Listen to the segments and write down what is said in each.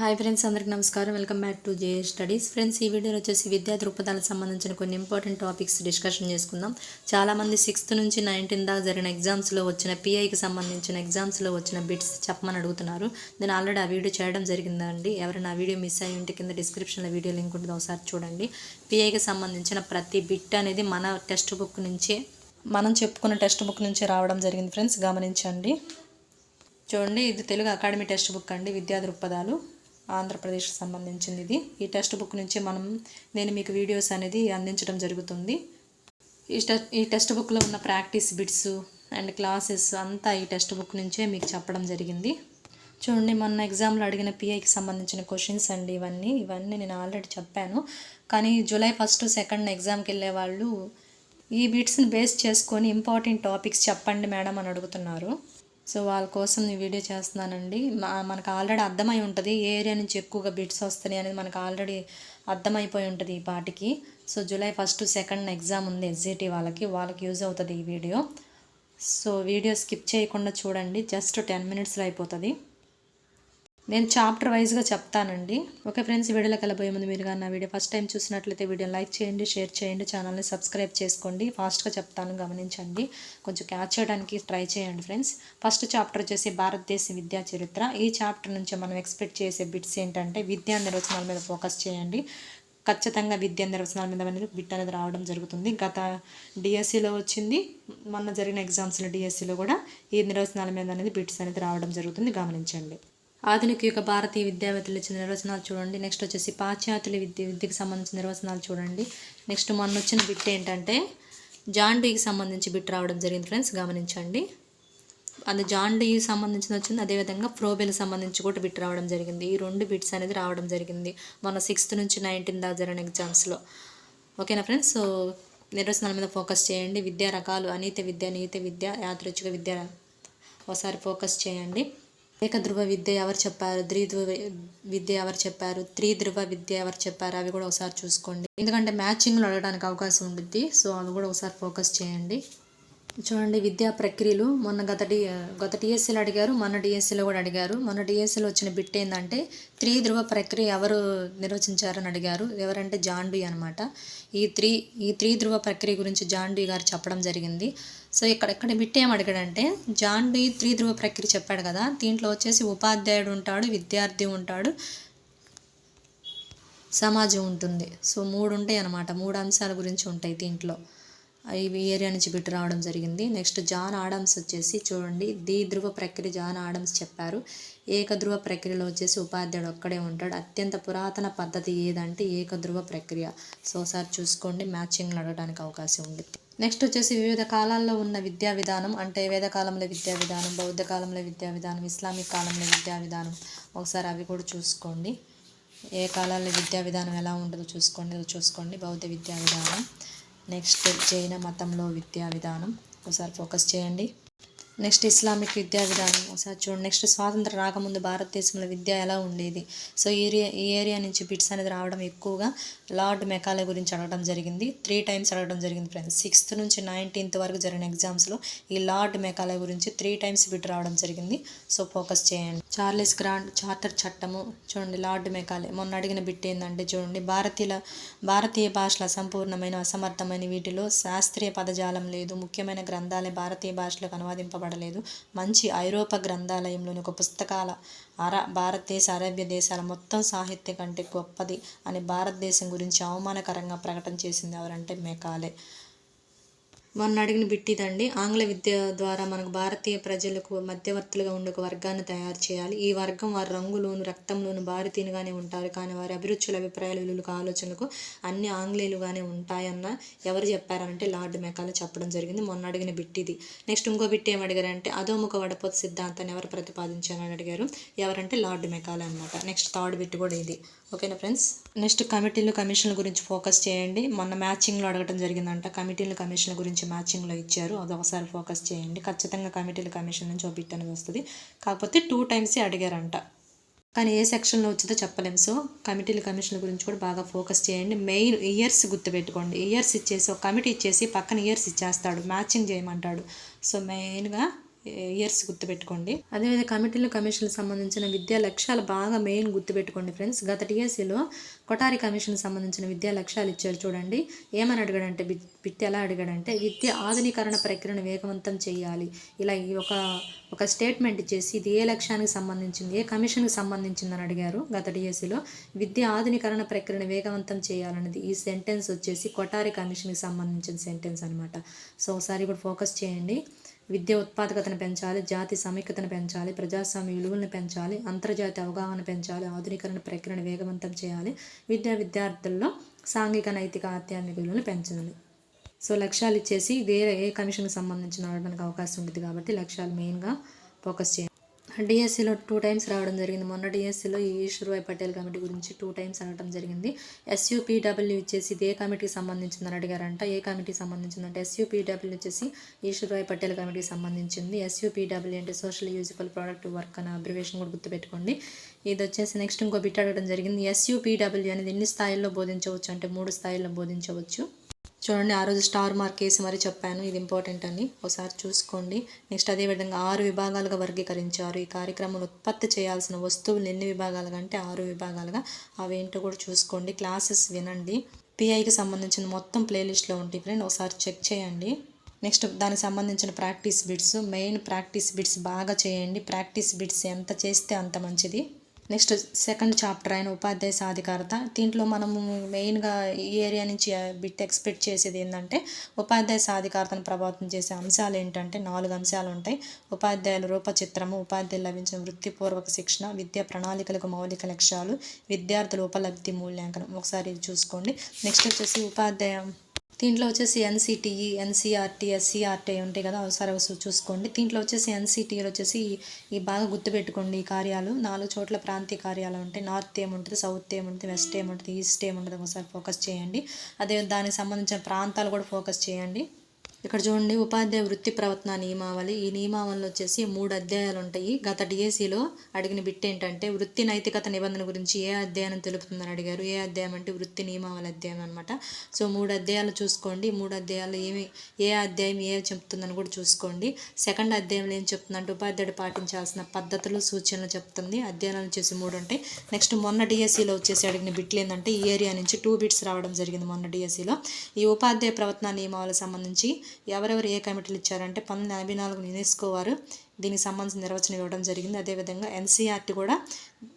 Hi friends అందరికీ నమస్కారం. Welcome back to J studies friends ఈ వీడియోలో వచ్చేసి విద్యా దృక్పథాలకు సంబంధించిన కొన్ని ఇంపార్టెంట్ టాపిక్స్ డిస్కషన్ చేసుకుందాం. చాలామంది సిక్స్త్ నుంచి నైన్టీన్ దాకా జరిగిన ఎగ్జామ్స్లో వచ్చిన పిఐకి సంబంధించిన ఎగ్జామ్స్లో వచ్చిన బిట్స్ చెప్పమని అడుగుతున్నారు. నేను ఆల్రెడీ ఆ వీడియో చేయడం జరిగిందండి. ఎవరైనా ఆ వీడియో మిస్ అయ్యి ఉంటే కింద డిస్క్రిప్షన్లో వీడియో లింక్ ఉంటుంది ఒకసారి చూడండి. పిఐకి సంబంధించిన ప్రతి బిట్ అనేది మన టెక్స్ట్ బుక్ నుంచే మనం చెప్పుకున్న టెక్స్ట్ బుక్ నుంచి రావడం జరిగింది. ఫ్రెండ్స్ గమనించండి. చూడండి ఇది తెలుగు అకాడమీ టెక్స్ట్ బుక్ అండి విద్యా దృక్పథాలు. ఆంధ్రప్రదేశ్కి సంబంధించింది ఇది ఈ టెక్స్ట్ బుక్ నుంచి మనం నేను మీకు వీడియోస్ అనేది అందించడం జరుగుతుంది. ఈ ఈ టెక్స్ట్ బుక్లో ఉన్న ప్రాక్టీస్ బిట్స్ అండ్ క్లాసెస్ అంతా ఈ టెక్స్ట్ బుక్ నుంచే మీకు చెప్పడం జరిగింది. చూడండి మొన్న ఎగ్జామ్లో అడిగిన పిఐకి సంబంధించిన క్వశ్చన్స్ అండి ఇవన్నీ. ఇవన్నీ నేను ఆల్రెడీ చెప్పాను. కానీ జూలై ఫస్ట్ సెకండ్ ఎగ్జామ్కి వెళ్ళే వాళ్ళు ఈ బిట్స్ని బేస్ చేసుకొని ఇంపార్టెంట్ టాపిక్స్ చెప్పండి మేడం అని అడుగుతున్నారు. సో వాళ్ళ కోసం ఈ వీడియో చేస్తున్నానండి. మా మనకు ఆల్రెడీ అర్థమై ఉంటుంది. ఏ ఏరియా నుంచి ఎక్కువగా బిట్స్ వస్తున్నాయి అనేది మనకు ఆల్రెడీ అర్థమైపోయి ఉంటుంది ఈ పాటికి. So July first second exam ఉంది ఎస్జిటి వాళ్ళకి. వాళ్ళకి యూజ్ అవుతుంది ఈ వీడియో. సో వీడియో స్కిప్ చేయకుండా చూడండి. జస్ట్ టెన్ మినిట్స్లో అయిపోతుంది. నేను చాప్టర్ వైజ్గా చెప్తానండి. ఓకే ఫ్రెండ్స్ ఈ వీడియోలోకి వెళ్ళబోయే ముందు మీరు కానీ నా వీడియో ఫస్ట్ టైం చూసినట్లయితే వీడియో లైక్ చేయండి షేర్ చేయండి ఛానల్ని సబ్స్క్రైబ్ చేసుకోండి. ఫాస్ట్గా చెప్తాను గమనించండి. కొంచెం క్యాచ్ చేయడానికి ట్రై చేయండి ఫ్రెండ్స్ ఫస్ట్ చాప్టర్ వచ్చేసి భారతదేశ విద్యా చరిత్ర. ఈ చాప్టర్ నుంచి మనం ఎక్స్పెక్ట్ చేసే బిట్స్ ఏంటంటే విద్యా నిర్వచనాల మీద ఫోకస్ చేయండి. ఖచ్చితంగా విద్యా నిర్వచనాల మీద అనేది బిట్ అనేది రావడం జరుగుతుంది. గత డిఎస్సిలో వచ్చింది. మొన్న జరిగిన ఎగ్జామ్స్లో డిఎస్సిలో కూడా ఈ నిర్వచనాల మీద అనేది బిట్స్ అనేది రావడం జరుగుతుంది. గమనించండి. ఆధునిక యుగ భారతీయ విద్యావేత్తలు ఇచ్చిన నిర్వచనాలు చూడండి. నెక్స్ట్ వచ్చేసి పాశ్చాత్యుల విద్య విద్యకు సంబంధించిన నిర్వచనాలు చూడండి. నెక్స్ట్ మొన్న వచ్చిన బిట్ ఏంటంటే జాన్ డీకి సంబంధించి బిట్ రావడం జరిగింది ఫ్రెండ్స్ గమనించండి. అది జాన్ డీకి సంబంధించిన వచ్చింది అదేవిధంగా ప్రోబెల్ సంబంధించి కూడా బిట్ రావడం జరిగింది. ఈ రెండు బిట్స్ అనేది రావడం జరిగింది. మొన్న సిక్స్త్ నుంచి నైన్టీన్ దాకా జరిగిన ఎగ్జామ్స్లో ఓకేనా ఫ్రెండ్స్? సో నిర్వచనాల మీద ఫోకస్ చేయండి. విద్యా రకాలు అనీత విద్య నీత విద్య యాదృచ్ఛిక విద్య. ఒకసారి ఫోకస్ చేయండి. ఏకధ్రువ విద్య ఎవరు చెప్పారు? ద్విధ్రువ విద్య ఎవరు చెప్పారు? త్రిధ్రువ విద్య ఎవరు చెప్పారు? అవి కూడా ఒకసారి చూసుకోండి. ఎందుకంటే మ్యాచింగ్లో అడగడానికి అవకాశం ఉంటుంది సో అవి కూడా ఒకసారి ఫోకస్ చేయండి. చూడండి విద్యా ప్రక్రియలు. మొన్న గత డి గత టీఎస్సీలో అడిగారు. మొన్న టీఎస్సీలో కూడా అడిగారు. మొన్న టీఎస్సీలో వచ్చిన బిట్ ఏంటంటే త్రీ ధ్రువ ప్రక్రియ ఎవరు నిర్వచించారని అడిగారు. ఎవరంటే జాండీ అనమాట ఈ త్రీ ఈ త్రీ ధ్రువ ప్రక్రియ గురించి జాండీ గారు చెప్పడం జరిగింది. సో ఇక్కడ ఇక్కడ బిట్ ఏం అడిగాడంటే జాన్బీ త్రీ ధ్రువ ప్రక్రియ చెప్పాడు కదా దీంట్లో వచ్చేసి ఉపాధ్యాయుడు ఉంటాడు విద్యార్థి ఉంటాడు సమాజం ఉంటుంది. సో మూడు ఉంటాయి అన్నమాట మూడు అంశాల గురించి ఉంటాయి దీంట్లో. ఇవి ఏరియా నుంచి బిట్ రావడం జరిగింది. నెక్స్ట్ జాన్ ఆడమ్స్ వచ్చేసి చూడండి ది ధ్రువ ప్రక్రియ జాన్ ఆడమ్స్ చెప్పారు. ఏకధ్రువ ప్రక్రియలో వచ్చేసి ఉపాధ్యాయుడు ఒక్కడే ఉంటాడు. అత్యంత పురాతన పద్ధతి ఏదంటే ఏకధ్రువ ప్రక్రియ. సో ఒకసారి చూసుకోండి మ్యాచింగ్లు అడగడానికి అవకాశం ఉంది. నెక్స్ట్ వచ్చేసి వివిధ కాలాల్లో ఉన్న విద్యా విధానం అంటే వేద కాలంలో విద్యా విధానం బౌద్ధ కాలంలో విద్యా విధానం ఇస్లామిక్ కాలంలో విద్యా విధానం. ఒకసారి అవి కూడా చూసుకోండి. ఏ కాలాల్లో విద్యా విధానం ఎలా ఉంటుందో చూసుకోండి చూసుకోండి. బౌద్ధ విద్యా విధానం. నెక్స్ట్ జైన మతంలో విద్యా విధానం. ఒకసారి ఫోకస్ చేయండి. నెక్స్ట్ ఇస్లామిక్ విద్యా విధానం. ఒకసారి చూడండి. నెక్స్ట్ స్వాతంత్రం రాకముందు భారతదేశంలో విద్య ఎలా ఉండేది? సో ఈ ఏరియా ఈ ఏరియా నుంచి బిట్స్ అనేది రావడం ఎక్కువగా లార్డ్ మెకాలే గురించి అడగడం జరిగింది. త్రీ టైమ్స్ అడగడం జరిగింది ఫ్రెండ్స్. సిక్స్త్ నుంచి నైన్టీన్త్ వరకు జరిగిన ఎగ్జామ్స్లో ఈ లార్డ్ మెకాలే గురించి త్రీ టైమ్స్ బిట్ రావడం జరిగింది. సో ఫోకస్ చేయండి. చార్లెస్ గ్రాండ్ చార్టర్ చట్టము చూడండి లార్డ్ మెకాలే. మొన్న అడిగిన బిట్ ఏంటంటే చూడండి. భారతీయుల భారతీయ భాషల అసంపూర్ణమైన అసమర్థమైన వీటిలో శాస్త్రీయ పదజాలం లేదు. ముఖ్యమైన గ్రంథాలే భారతీయ భాషలకు అనువాదింపబడలేదు మంచి ఐరోపా గ్రంథాలయంలోని ఒక పుస్తకాల అర భారతదేశ అరబ్య దేశాల మొత్తం సాహిత్య కంటే గొప్పది అని భారతదేశం గురించి అవమానకరంగా ప్రకటన చేసింది ఎవరంటే మెకాలే. మొన్న అడిగిన బిట్టిదండి. ఆంగ్ల విద్య ద్వారా మనకు భారతీయ ప్రజలకు మధ్యవర్తులుగా ఉండే ఒక వర్గాన్ని తయారు చేయాలి. ఈ వర్గం వారి రంగులోను రక్తంలోను భారతీయులుగానే ఉంటారు. కానీ వారి అభిరుచుల అభిప్రాయాలు విలువలకు ఆలోచనలకు అన్ని ఆంగ్లేయులుగానే ఉంటాయన్న ఎవరు చెప్పారంటే లార్డ్ మెకాలో చెప్పడం జరిగింది. మొన్న అడిగిన బిట్టిది. నెక్స్ట్ ఇంకో బిట్టి ఏం అడిగారంటే అధోముఖ వడపోత సిద్ధాంతాన్ని ఎవరు ప్రతిపాదించారని అడిగారు. ఎవరంటే లార్డ్ మెకాలే అనమాట నెక్స్ట్ థర్డ్ బిట్ కూడా ఇది. ఓకేనా ఫ్రెండ్స్? నెక్స్ట్ కమిటీలు కమిషన్ల గురించి ఫోకస్ చేయండి. మొన్న మ్యాచింగ్లో అడగడం జరిగిందంట. కమిటీలు కమిషన్ల గురించి మ్యాచింగ్లో ఇచ్చారు. అది ఒకసారి ఫోకస్ చేయండి. ఖచ్చితంగా కమిటీల కమిషన్ నుంచి ఒక అనేది వస్తుంది. కాకపోతే టూ టైమ్సే అడిగారంట. కానీ ఏ సెక్షన్లో వచ్చిందో చెప్పలేము సో కమిటీల కమిషన్ల గురించి కూడా బాగా ఫోకస్ చేయండి. మెయిన్ ఇయర్స్ గుర్తుపెట్టుకోండి. ఇయర్స్ ఇచ్చేసి ఒక కమిటీ ఇచ్చేసి పక్కన ఇయర్స్ ఇచ్చేస్తాడు. మ్యాచింగ్ చేయమంటాడు. సో మెయిన్గా ఇయర్స్ గుర్తుపెట్టుకోండి. అదేవిధంగా కమిటీలు కమిషన్లకు సంబంధించిన విద్యా లక్ష్యాలు బాగా మెయిన్ గుర్తుపెట్టుకోండి ఫ్రెండ్స్ గత టీఎస్సీలో కొటారి కమిషన్కి సంబంధించిన విద్యా లక్ష్యాలు ఇచ్చారు చూడండి. ఏమని అడిగాడంటే బిట్ ఎలా అడిగాడంటే విద్య ఆధునీకరణ ప్రక్రియను వేగవంతం చేయాలి. ఇలా ఈ ఒక ఒక స్టేట్మెంట్ ఇచ్చేసి ఇది ఏ లక్ష్యానికి సంబంధించింది ఏ కమిషన్కి సంబంధించిందని అడిగారు గత డిఎస్సిలో విద్య ఆధునీకరణ ప్రక్రియను వేగవంతం చేయాలన్నది ఈ సెంటెన్స్ వచ్చేసి కొటారి కమిషన్కి సంబంధించిన సెంటెన్స్ అనమాట సో ఒకసారి కూడా ఫోకస్ చేయండి. విద్య ఉత్పాదకతను పెంచాలి జాతి సమైక్యతను పెంచాలి ప్రజాస్వామ్య విలువలను పెంచాలి అంతర్జాతీయ అవగాహన పెంచాలి ఆధునీకరణ ప్రక్రియను వేగవంతం చేయాలి. విద్యా విద్యార్థుల్లో సాంఘిక నైతిక ఆధ్యాత్మిక విలువలను పెంచాలి. సో లక్ష్యాలు ఇచ్చేసి వేరే ఏ కమిషన్కి సంబంధించిన అడగడానికి అవకాశం ఉంటుంది కాబట్టి లక్ష్యాలు మెయిన్గా ఫోకస్ చేయాలి. డిఎస్సిలో టూ టైమ్స్ రావడం జరిగింది. మొన్న డిఎస్సిలో ఈశ్వర్భాయ్ పటేల్ కమిటీ గురించి టూ టైమ్స్ అనడం జరిగింది. ఎస్యూపీడబ్ల్యూ ఇచ్చేసి ఇది ఏ కమిటీకి సంబంధించిందని అడిగారంట. ఏ కమిటీకి సంబంధించిందంటే ఎస్యూపీడబ్ల్యూ వచ్చేసి ఈశ్వరభాయ్ పటేల్ కమిటీకి సంబంధించింది. ఎస్యూపీడబ్ల్యూ అంటే సోషల్ యూజిఫుల్ ప్రోడక్ట్ వర్క్ అనే అబ్రివేషన్ కూడా గుర్తుపెట్టుకోండి. ఇది వచ్చేసి నెక్స్ట్ ఇంకో బిట్ అడగడం జరిగింది. ఎస్యూపీడబ్ల్యూ అనేది ఎన్ని స్థాయిల్లో బోధించవచ్చు అంటే మూడు స్థాయిల్లో బోధించవచ్చు. చూడండి ఆ రోజు స్టార్ మార్క్ వేసి మరీ చెప్పాను ఇది ఇంపార్టెంట్ అని. ఒకసారి చూసుకోండి. నెక్స్ట్ అదేవిధంగా ఆరు విభాగాలుగా వర్గీకరించారు. ఈ కార్యక్రమం ఉత్పత్తి చేయాల్సిన వస్తువులు ఎన్ని విభాగాలుగా అంటే ఆరు విభాగాలుగా. అవేంటో కూడా చూసుకోండి. క్లాసెస్ వినండి. పిఐకి సంబంధించిన మొత్తం ప్లేలిస్ట్లో ఉంటాయి ఫ్రెండ్. ఒకసారి చెక్ చేయండి. నెక్స్ట్ దానికి సంబంధించిన practice bits. Main practice bits బాగా చేయండి. ప్రాక్టీస్ బిట్స్ ఎంత చేస్తే అంత మంచిది. నెక్స్ట్ సెకండ్ చాప్టర్ అయిన ఉపాధ్యాయ సాధికారత. దీంట్లో మనము మెయిన్గా ఈ ఏరియా నుంచి బిట్ ఎక్స్పెక్ట్ చేసేది ఏంటంటే ఉపాధ్యాయ సాధికారతను ప్రభావితం చేసే అంశాలు ఏంటంటే నాలుగు అంశాలు ఉంటాయి. ఉపాధ్యాయుల రూపచిత్రము ఉపాధ్యాయులు లభించిన వృత్తిపూర్వక శిక్షణ విద్యా ప్రణాళికలకు మౌలిక లక్ష్యాలు విద్యార్థుల ఉపలబ్ధి మూల్యాంకనం. ఒకసారి చూసుకోండి. నెక్స్ట్ వచ్చేసి ఉపాధ్యాయ దీంట్లో వచ్చేసి ఎన్సిటిఈ ఎన్సీఆర్టీ ఎస్సీఆర్టీ ఉంటాయి కదా ఒకసారి చూసుకోండి. దీంట్లో వచ్చేసి ఎన్సిటీలో వచ్చేసి ఈ బాగా గుర్తుపెట్టుకోండి ఈ కార్యాలు. నాలుగు చోట్ల ప్రాంతీయ కార్యాలు ఉంటాయి. నార్త్ ఏముంటుంది సౌత్ ఏముంటుంది వెస్ట్ ఏముంటుంది ఈస్ట్ ఏముంటుంది ఒకసారి ఫోకస్ చేయండి. అదే దానికి సంబంధించిన ప్రాంతాలు కూడా ఫోకస్ చేయండి. ఇక్కడ చూడండి ఉపాధ్యాయ వృత్తి ప్రవర్తన నియమావళి. ఈ నియమావళిలో వచ్చేసి మూడు అధ్యాయాలు ఉంటాయి గత డిఎస్సిలో అడిగిన బిట్ ఏంటంటే వృత్తి నైతికత నిబంధన గురించి ఏ అధ్యయనం తెలుపుతుందని అడిగారు. ఏ అధ్యాయం అంటే వృత్తి నియమావళి అధ్యాయం అనమాట సో మూడు అధ్యాయాలు చూసుకోండి. మూడు అధ్యాయాలు ఏమి ఏ అధ్యాయం ఏ చెప్తుందని కూడా చూసుకోండి. సెకండ్ అధ్యాయంలో ఏం చెప్తుందంటే ఉపాధ్యాయుడు పాటించాల్సిన పద్ధతులు సూచనలు చెప్తుంది. అధ్యయనాలు చేసి మూడు ఉంటాయి. నెక్స్ట్ మొన్న డిఎస్సిలో వచ్చేసి అడిగిన బిట్లు ఏంటంటే ఈ ఏరియా నుంచి టూ బిట్స్ రావడం జరిగింది మొన్న డిఎస్సిలో. ఈ ఉపాధ్యాయ ప్రవర్తన నియమావళి సంబంధించి ఎవరెవరు ఏ కమిటీలు ఇచ్చారంటే పంతొమ్మిది యాభై నాలుగు యునెస్కో వారు దీనికి సంబంధించిన నిర్వచనం ఇవ్వడం జరిగింది. అదేవిధంగా ఎన్సీఆర్టీ కూడా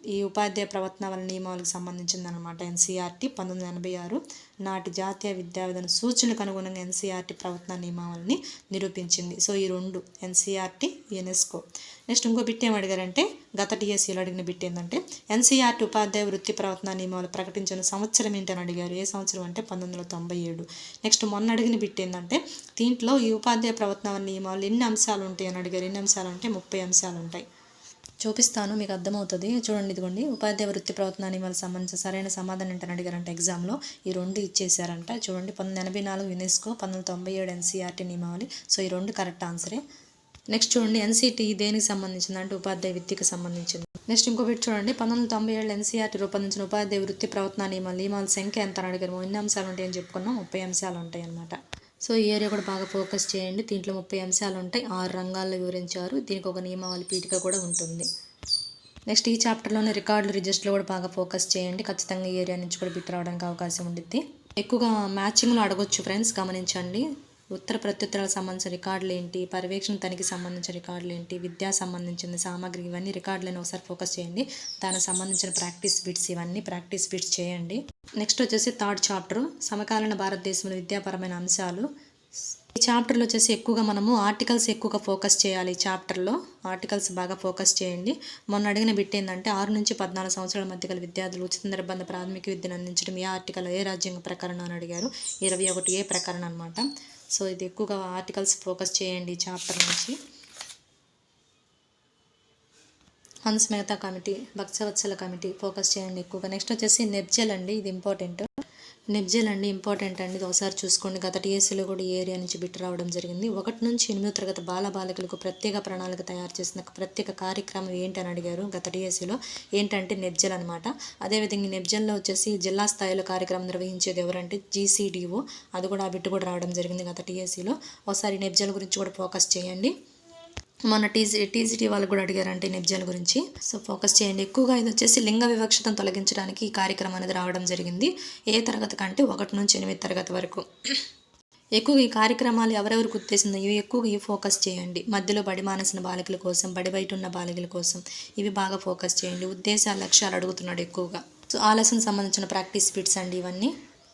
ఈ ఉపాధ్యాయ ప్రవర్తన నియమాలకు సంబంధించిందనమాట ఎన్సీఆర్టీ పంతొమ్మిది ఎనభై ఆరు నాటి జాతీయ విద్యా విధాన సూచనలకు అనుగుణంగా ఎన్సీఆర్టీ ప్రవర్తన నియమావళిని నిరూపించింది. సో ఈ రెండు ఎన్సీఆర్టీ యునెస్కో. నెక్స్ట్ ఇంకో బిట్ ఏం అడిగారంటే గత టీఎస్సీలో అడిగిన బిట్ ఏంటంటే ఎన్సీఆర్టీ ఉపాధ్యాయ వృత్తి ప్రవర్తన నియమాలు ప్రకటించిన సంవత్సరం ఏంటని అడిగారు. ఏ సంవత్సరం అంటే పంతొమ్మిది వందల తొంభై ఏడు. నెక్స్ట్ మొన్న అడిగిన బిట్ ఏంటంటే దీంట్లో ఈ ఉపాధ్యాయ ప్రవర్తన నియమాలు ఎన్ని అంశాలు ఉంటాయి అని అడిగారు. ఎన్ని అంశాలు అంటే ముప్పై అంశాలు ఉంటాయి. చూపిస్తాను మీకు అర్థమవుతుంది. చూడండి ఇదిగోండి. ఉపాధ్యాయ వృత్తి ప్రవర్తనాన్ని వాళ్ళకి సంబంధించిన సరైన సమాధానం ఏంటని అడిగారంట ఎగ్జామ్లో. ఈ రెండు ఇచ్చేసారంట చూడండి పంతొమ్మిది ఎనభై నాలుగు యునెస్కో పంతొమ్మిది తొంభై ఏడు ఎన్సీఆర్టీ నియమావళి. సో ఈ రెండు కరెక్ట్ ఆన్సరే. నెక్స్ట్ చూడండి ఎన్సీటీ దేనికి సంబంధించింది? అంటే ఉపాధ్యాయ విద్యకు సంబంధించింది. నెక్స్ట్ ఇంకొకటి చూడండి. పంతొమ్మిది తొంభై ఏళ్ళు ఎన్సీఆర్టీ రూపొందించిన ఉపాధ్యాయ వృత్తి ప్రవర్తన నియమాలు నియమాల సంఖ్య ఎంత అని అడిగారు? ఎన్ని అంశాలు ఉంటాయని చెప్పుకున్నాం. ముప్పై అంశాలు ఉంటాయి అన్నమాట సో ఈ ఏరియా కూడా బాగా ఫోకస్ చేయండి. దీంట్లో ముప్పై అంశాలు ఉంటాయి ఆరు రంగాల్లో వివరించారు. దీనికి ఒక నియమావళి పీఠిక కూడా ఉంటుంది. నెక్స్ట్ ఈ చాప్టర్లోనే రికార్డులు రిజిస్టర్లు కూడా బాగా ఫోకస్ చేయండి. ఖచ్చితంగా ఈ ఏరియా నుంచి కూడా బిట్ రావడానికి అవకాశం ఉంటుంది ఎక్కువగా మ్యాచింగ్లో అడగొచ్చు ఫ్రెండ్స్ గమనించండి. ఉత్తర ప్రత్యుత్తరాలకు సంబంధించిన రికార్డులు ఏంటి పర్యవేక్షణ తనిఖీ సంబంధించిన రికార్డులు ఏంటి విద్యా సంబంధించిన సామాగ్రి ఇవన్నీ రికార్డులను ఒకసారి ఫోకస్ చేయండి. దానికి సంబంధించిన ప్రాక్టీస్ బిట్స్ ఇవన్నీ ప్రాక్టీస్ బిట్స్ చేయండి. నెక్స్ట్ వచ్చేసి థర్డ్ చాప్టర్ సమకాలీన భారతదేశంలో విద్యాపరమైన అంశాలు. ఈ చాప్టర్లో వచ్చేసి ఎక్కువగా మనము ఆర్టికల్స్ ఎక్కువగా ఫోకస్ చేయాలి ఈ చాప్టర్లో. ఆర్టికల్స్ బాగా ఫోకస్ చేయండి. మొన్న అడిగిన బిట్ ఏంటంటే ఆరు నుంచి పద్నాలుగు సంవత్సరాల మధ్య గల విద్యార్థులు ఉచిత నిర్బంధ ప్రాథమిక విద్యను అందించడం ఏ ఆర్టికల్ ఏ రాజ్యాంగ ప్రకరణ అని అడిగారు. ఇరవై ఒకటి ఏ ప్రకరణ అనమాట సో ఇది ఎక్కువగా ఆర్టికల్స్ ఫోకస్ చేయండి చాప్టర్ నుంచి. Hansa Mehta committee Bhaktavatsala committee focus చేయండి ఎక్కువగా. నెక్స్ట్ వచ్చేసి నెబ్జల్ అండి ఇది ఇంపార్టెంట్. నెబ్జెల్ అండి ఇంపార్టెంట్ అండి. ఇది ఒకసారి చూసుకోండి. గత టీఎస్సీలో కూడా ఈ ఏరియా నుంచి బిట్ రావడం జరిగింది. ఒకటి నుంచి ఎనిమిదో తరగతి బాల బాలికలకు ప్రత్యేక ప్రణాళిక తయారు చేసిన ప్రత్యేక కార్యక్రమం ఏంటని అడిగారు గత టీఎస్సీలో. ఏంటంటే నెబ్జెల్ అనమాట అదేవిధంగా ఈ నెబ్జెల్లో వచ్చేసి జిల్లా స్థాయిలో కార్యక్రమం నిర్వహించేది ఎవరంటే జీసీడీఓ. అది కూడా ఆ బిట్ కూడా రావడం జరిగింది గత టీఎస్సీలో. ఒకసారి నెబ్జెల్ గురించి కూడా ఫోకస్ చేయండి. మొన్న టీజీ టీజీటీ వాళ్ళు కూడా అడిగారంటే నిబ్జాల గురించి. సో ఫోకస్ చేయండి. ఎక్కువగా ఇది వచ్చేసి లింగ వివక్షతను తొలగించడానికి ఈ కార్యక్రమం అనేది రావడం జరిగింది. ఏ తరగతి కంటే ఒకటి నుంచి ఎనిమిది తరగతి వరకు. ఎక్కువగా ఈ కార్యక్రమాలు ఎవరెవరికి ఉద్దేశిందో ఇవి ఎక్కువగా ఇవి ఫోకస్ చేయండి. మధ్యలో బడి మానసిన బాలికల కోసం బడి బయట ఉన్న బాలికల కోసం ఇవి బాగా ఫోకస్ చేయండి. ఉద్దేశాలు లక్ష్యాలు అడుగుతున్నాడు ఎక్కువగా. సో ఆ లెసన్ సంబంధించిన ప్రాక్టీస్ బిట్స్ అండి ఇవన్నీ.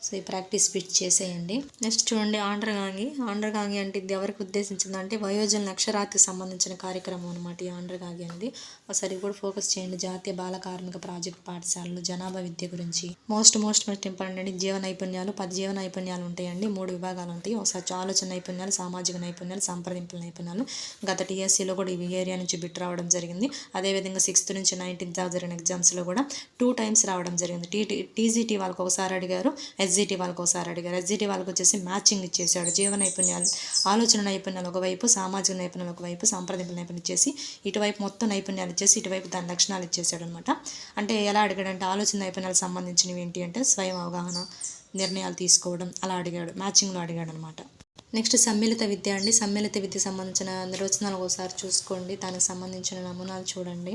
సో ఈ ప్రాక్టీస్ బిట్ చేసేయండి. నెక్స్ట్ చూడండి ఆండ్రగాంగి ఆండ్రగాంగి అంటే ఇది ఎవరికి ఉద్దేశించిందంటే వయోజన అక్షరాతికి సంబంధించిన కార్యక్రమం అనమాట ఈ ఆండ్రగాంగి అనేది ఒకసారి కూడా ఫోకస్ చేయండి జాతీయ బాల కార్మిక ప్రాజెక్ట్ పాఠశాలలు జనాభా విద్య గురించి. మోస్ట్ మోస్ట్ మోస్ట్ ఇంపార్టెంట్ అండి జీవ నైపుణ్యాలు పది జీవ నైపుణ్యాలు ఉంటాయండి మూడు విభాగాలు ఉంటాయి. ఒకసారి ఆలోచన నైపుణ్యాలు సామాజిక నైపుణ్యాలు సంప్రదింపుల నైపుణ్యాలు. గత టీఎస్సీలో కూడా ఈ ఏరియా నుంచి బిట్ రావడం జరిగింది. అదేవిధంగా సిక్స్త్ నుంచి నైన్టీన్త్ జరిగిన ఎగ్జామ్స్లో కూడా టూ టైమ్స్ రావడం జరిగింది. టీ టీజీటీ వాళ్ళకి ఒకసారి అడిగారు ఎస్జిటి వాళ్ళకి ఒకసారి అడిగారు. ఎస్జిటి వాళ్ళకి వచ్చేసి మ్యాచింగ్ ఇచ్చేసాడు. జీవ నైపుణ్యాలు ఆలోచన నైపుణ్యాలు ఒకవైపు సామాజిక నైపుణ్యాలు ఒకవైపు సాంప్రదాయ నైపుణ్యం ఇచ్చేసి ఇటువైపు మొత్తం నైపుణ్యాలు ఇచ్చేసి ఇటువైపు దాని లక్షణాలు ఇచ్చేసాడు అనమాట అంటే ఎలా అడిగాడంటే ఆలోచన నైపుణ్యాలకు సంబంధించినవి ఏంటి అంటే స్వయం అవగాహన నిర్ణయాలు తీసుకోవడం అలా అడిగాడు. మ్యాచింగ్లో అడిగాడు అనమాట నెక్స్ట్ సమ్మిళిత విద్య అండి. సమ్మిళిత విద్యకు సంబంధించిన నిర్వచనాలు ఒకసారి చూసుకోండి. దానికి సంబంధించిన నమూనాలు చూడండి.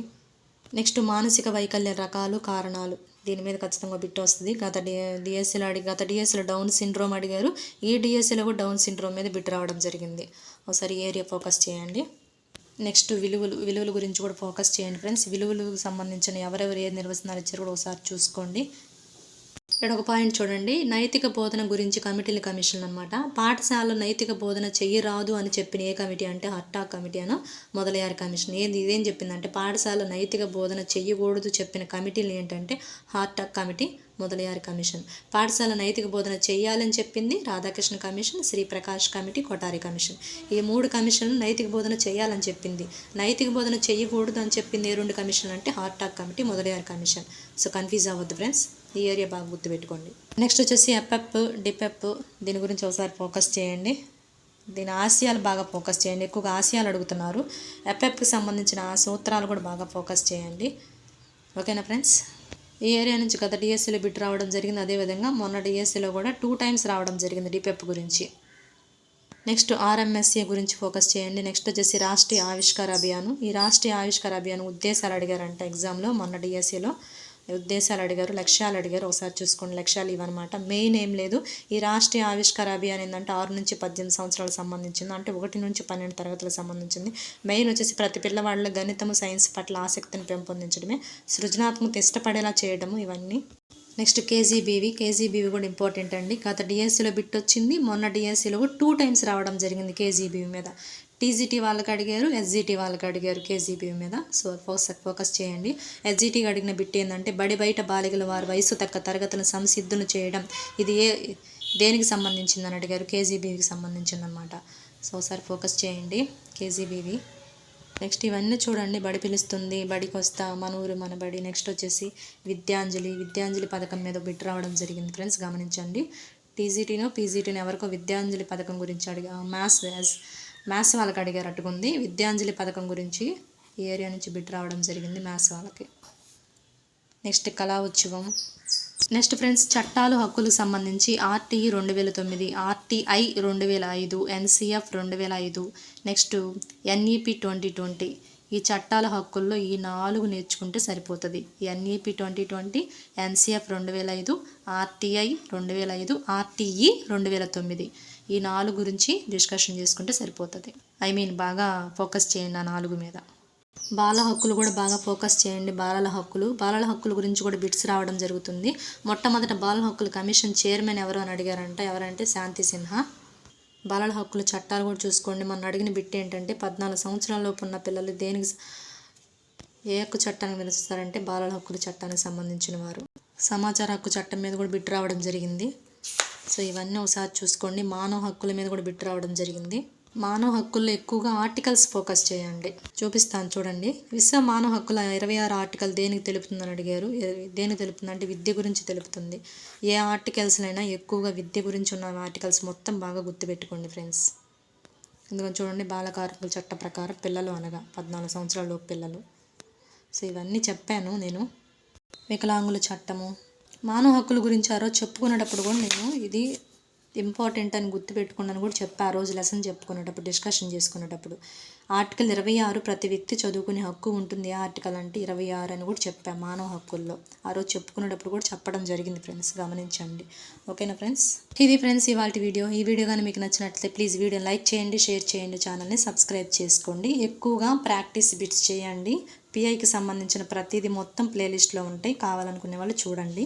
నెక్స్ట్ మానసిక వైకల్య రకాలు కారణాలు. దీని మీద ఖచ్చితంగా బిట్ వస్తుంది. గత డి డిఎస్సీలో అడిగి గత డిఎస్సీలో డౌన్ సిండ్రోమ్ అడిగారు. ఈ డిఎస్సీలో కూడా డౌన్ సిండ్రోమ్ మీద బిట్ రావడం జరిగింది. ఒకసారి ఏరియా ఫోకస్ చేయండి. నెక్స్ట్ విలువలు విలువల గురించి కూడా ఫోకస్ చేయండి ఫ్రెండ్స్. విలువలకు సంబంధించిన ఎవరెవరు ఏ నిర్వచనాలు ఇచ్చారు కూడా ఒకసారి చూసుకోండి. ఇక్కడ ఒక పాయింట్ చూడండి. నైతిక బోధన గురించి కమిటీల కమిషన్ అనమాట పాఠశాలలో నైతిక బోధన చెయ్యరాదు అని చెప్పిన ఏ కమిటీ అంటే హట్టా కమిటీ అను మొదలయ్యారు కమిషన్. ఏది ఇదేం చెప్పిందంటే పాఠశాల నైతిక బోధన చెయ్యకూడదు చెప్పిన కమిటీలు ఏంటంటే హార్టాక్ కమిటీ. మొదలయ్యారు కమిషన్. పాఠశాల నైతిక బోధన చేయాలని చెప్పింది Radhakrishna commission Sri Prakash committee Kothari commission. ఈ మూడు కమిషన్లు నైతిక బోధన చేయాలని చెప్పింది. నైతిక బోధన చేయకూడదు అని చెప్పింది ఏ రెండు కమిషన్లు అంటే Hartog committee Mudaliar commission. So confuse అవ్వద్దు ఫ్రెండ్స్. ఈ ఏరియా బాగా గుర్తుపెట్టుకోండి. నెక్స్ట్ వచ్చేసి ఎప్ఎప్ డిపెప్ దీని గురించి ఒకసారి ఫోకస్ చేయండి. దీని ఆశయాలు బాగా ఫోకస్ చేయండి. ఎక్కువగా ఆశయాలు అడుగుతున్నారు. ఎప్ఎప్కి సంబంధించిన ఆ సూత్రాలు కూడా బాగా ఫోకస్ చేయండి. ఓకేనా ఫ్రెండ్స్? ఈ ఏరియా నుంచి గత డిఎస్సీలో బిట్ రావడం జరిగింది. అదేవిధంగా మొన్న డిఎస్సీలో కూడా టూ టైమ్స్ రావడం జరిగింది డిపెప్ గురించి. నెక్స్ట్ ఆర్ఎంఎస్ఏ గురించి ఫోకస్ చేయండి. నెక్స్ట్ వచ్చేసి రాష్ట్రీయ ఆవిష్కార అభియాన్. ఈ రాష్ట్రీయ ఆవిష్కార అభియాన్ ఉద్దేశాలు అడిగారంట ఎగ్జామ్లో మొన్న డిఎస్సీలో ఉద్దేశాలు అడిగారు లక్ష్యాలు అడిగారు. ఒకసారి చూసుకోండి లక్ష్యాలు ఇవన్నమాట మెయిన్ ఏం లేదు ఈ రాష్ట్రీయ ఆవిష్కార అభియాన్ ఏంటంటే ఆరు నుంచి పద్దెనిమిది సంవత్సరాలకు సంబంధించింది అంటే ఒకటి నుంచి పన్నెండు తరగతులకు సంబంధించింది. మెయిన్ వచ్చేసి ప్రతి పిల్లవాళ్ళ గణితము సైన్స్ పట్ల ఆసక్తిని పెంపొందించడమే. సృజనాత్మకత ఇష్టపడేలా చేయడము ఇవన్నీ. Next KGBV. కేజీబీవి కూడా ఇంపార్టెంట్ అండి. గత డిఎస్సీలో బిట్ వచ్చింది మొన్న డిఎస్సీలో కూడా టూ టైమ్స్ రావడం జరిగింది కేజీబీవి మీద. టీజీటీ వాళ్ళకి అడిగారు ఎస్జీటీ వాళ్ళకి అడిగారు కేజీబీ మీద. సో ఫోకస్ ఫోకస్ చేయండి. ఎస్జీటీకి అడిగిన బిట్ ఏంటంటే బడి బయట బాలికల వారి వయసు తగ్గ తరగతులను సంసిద్ధులు చేయడం. ఇది ఏ దేనికి సంబంధించిందని అడిగారు? కేజీబీవికి సంబంధించిందనమాట సో ఒకసారి ఫోకస్ చేయండి కేజీబీవి. నెక్స్ట్ ఇవన్నీ చూడండి. బడి పిలుస్తుంది బడికి వస్తా మన ఊరు మన బడి. నెక్స్ట్ వచ్చేసి విద్యాంజలి. విద్యాంజలి పథకం మీద బిట్ రావడం జరిగింది ఫ్రెండ్స్ గమనించండి. టీజీటీనో పీజీటీనో ఎవరికో విద్యాంజలి పథకం గురించి అడిగా. మ్యాథ్స్. మ్యాథ్స్ వాళ్ళకి అడిగారు అట్టుకుంది విద్యాంజలి పథకం గురించి ఈ ఏరియా నుంచి బిట్ రావడం జరిగింది మ్యాథ్స్ వాళ్ళకి. నెక్స్ట్ కళా ఉత్సవం నెక్స్ట్ ఫ్రెండ్స్ చట్టాలు హక్కులకు సంబంధించి ఆర్టీఈ రెండు వేల తొమ్మిది ఆర్టీఐ రెండు వేల ఐదు ఎన్సిఎఫ్ రెండు వేల ఐదు నెక్స్ట్ ఎన్ఈపి ట్వంటీ ట్వంటీ. ఈ చట్టాల హక్కుల్లో ఈ నాలుగు నేర్చుకుంటే సరిపోతుంది. ఎన్ఈపి ట్వంటీ ట్వంటీ ఎన్సిఎఫ్ రెండు వేల ఐదు ఆర్టీఐ రెండు వేల ఐదు ఆర్టీఈ రెండు వేల తొమ్మిది. ఈ నాలుగు గురించి డిస్కషన్ చేసుకుంటే సరిపోతుంది. ఐ మీన్ బాగా ఫోకస్ చేయండి ఆ నాలుగు మీద. బాల హక్కులు కూడా బాగా ఫోకస్ చేయండి బాలల హక్కులు. బాలల హక్కుల గురించి కూడా బిట్స్ రావడం జరుగుతుంది. మొట్టమొదట బాలల హక్కుల కమిషన్ చైర్మన్ ఎవరు అని అడిగారంట. ఎవరంటే శాంతి సిన్హా. బాలల హక్కుల చట్టాలు కూడా చూసుకోండి. మనం అడిగిన బిట్ ఏంటంటే పద్నాలుగు సంవత్సరాలలోపు ఉన్న పిల్లలు దేనికి ఏ హక్కు చట్టానికి పిలుస్తారంటే బాలల హక్కుల చట్టానికి సంబంధించిన వారు. సమాచార హక్కు చట్టం మీద కూడా బిట్ రావడం జరిగింది. సో ఇవన్నీ ఒకసారి చూసుకోండి. మానవ హక్కుల మీద కూడా బిట్ రావడం జరిగింది. మానవ హక్కుల్లో ఎక్కువగా ఆర్టికల్స్ ఫోకస్ చేయండి. చూపిస్తాను చూడండి. విశ్వ మానవ హక్కుల ఇరవై ఆరు ఆర్టికల్ దేనికి తెలుపుతుందని అడిగారు. దేనికి తెలుపుతుంది అంటే విద్య గురించి తెలుపుతుంది. ఏ ఆర్టికల్స్లైనా ఎక్కువగా విద్య గురించి ఉన్న ఆర్టికల్స్ మొత్తం బాగా గుర్తుపెట్టుకోండి ఫ్రెండ్స్. ఎందుకంటే చూడండి బాలకార్మికుల చట్టం చట్ట ప్రకారం పిల్లలు అనగా పద్నాలుగు సంవత్సరాల లోపు పిల్లలు. సో ఇవన్నీ చెప్పాను నేను. వికలాంగుల చట్టము మానవ హక్కుల గురించి ఆ రోజు చెప్పుకునేటప్పుడు కూడా నేను ఇది ఇంపార్టెంట్ అని గుర్తుపెట్టుకున్నాను కూడా చెప్పా. ఆ రోజు లెసన్ చెప్పుకునేటప్పుడు డిస్కషన్ చేసుకునేటప్పుడు. ఆర్టికల్ ఇరవై ఆరు ప్రతి వ్యక్తి చదువుకునే హక్కు ఉంటుంది. ఏ ఆర్టికల్ అంటే ఇరవై ఆరు అని కూడా చెప్పా మానవ హక్కుల్లో. ఆ రోజు చెప్పుకునేటప్పుడు కూడా చెప్పడం జరిగింది ఫ్రెండ్స్ గమనించండి. ఓకేనా ఫ్రెండ్స్ ఇది ఫ్రెండ్స్ ఇవాళ వీడియో. ఈ వీడియో కానీ మీకు నచ్చినట్లయితే ప్లీజ్ వీడియో లైక్ చేయండి షేర్ చేయండి ఛానల్ని సబ్స్క్రైబ్ చేసుకోండి. ఎక్కువగా ప్రాక్టీస్ బిట్స్ చేయండి. పిఐకి సంబంధించిన ప్రతిదీ మొత్తం ప్లేలిస్ట్లో ఉంటాయి. కావాలనుకునే వాళ్ళు చూడండి.